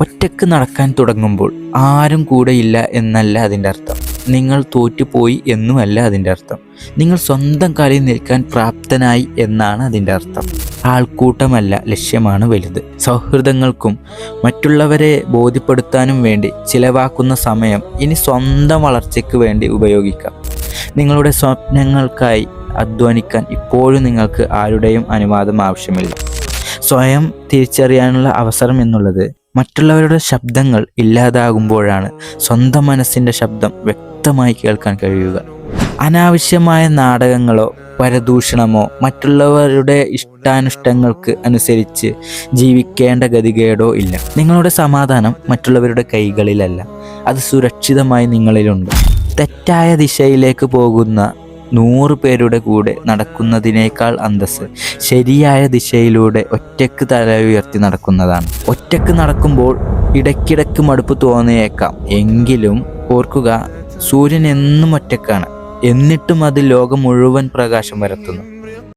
ഒറ്റയ്ക്ക് നടക്കാൻ തുടങ്ങുമ്പോൾ ആരും കൂടെയില്ല എന്നല്ല അതിന്റെ അർത്ഥം. നിങ്ങൾ തോറ്റുപോയി എന്നുമല്ല അതിന്റെ അർത്ഥം. നിങ്ങൾ സ്വന്തം കാലിൽ നിൽക്കാൻ പ്രാപ്തനായി എന്നാണ് അതിന്റെ അർത്ഥം. ആൾക്കൂട്ടമല്ല ലക്ഷ്യമാണ് വലുത്. സൗഹൃദങ്ങൾക്കും മറ്റുള്ളവരെ ബോധ്യപ്പെടുത്താനും വേണ്ടി ചിലവാക്കുന്ന സമയം ഇനി സ്വന്തം വളർച്ചയ്ക്ക് വേണ്ടി ഉപയോഗിക്കാം. നിങ്ങളുടെ സ്വപ്നങ്ങൾക്കായി അധ്വാനിക്കാൻ ഇപ്പോഴും നിങ്ങൾക്ക് ആരുടെയും അനുവാദം ആവശ്യമില്ല. സ്വയം തിരിച്ചറിയാനുള്ള അവസരം എന്നുള്ളത് മറ്റുള്ളവരുടെ ശബ്ദങ്ങൾ ഇല്ലാതാകുമ്പോഴാണ് സ്വന്തം മനസ്സിന്റെ ശബ്ദം വ്യക്തമായി കേൾക്കാൻ കഴിയുക. അനാവശ്യമായ നാടകങ്ങളോ പരദൂഷണമോ മറ്റുള്ളവരുടെ ഇഷ്ടാനിഷ്ടങ്ങൾക്ക് അനുസരിച്ച് ജീവിക്കേണ്ട ഗതികേടോ ഇല്ല. നിങ്ങളുടെ സമാധാനം മറ്റുള്ളവരുടെ കൈകളിലല്ല. അത് സുരക്ഷിതമായി നിങ്ങളിലുണ്ട്. തെറ്റായ ദിശയിലേക്ക് പോകുന്ന നൂറ് പേരുടെ കൂടെ നടക്കുന്നതിനേക്കാൾ അന്തസ് ശരിയായ ദിശയിലൂടെ ഒറ്റയ്ക്ക് തല ഉയർത്തി നടക്കുന്നതാണ്. ഒറ്റയ്ക്ക് നടക്കുമ്പോൾ ഇടയ്ക്കിടയ്ക്ക് മടുപ്പ് തോന്നിയേക്കാം. എങ്കിലും ഓർക്കുക സൂര്യൻ എന്നും ഒറ്റക്കാണ്. എന്നിട്ടും അത് ലോകം മുഴുവൻ പ്രകാശം പരത്തുന്നു.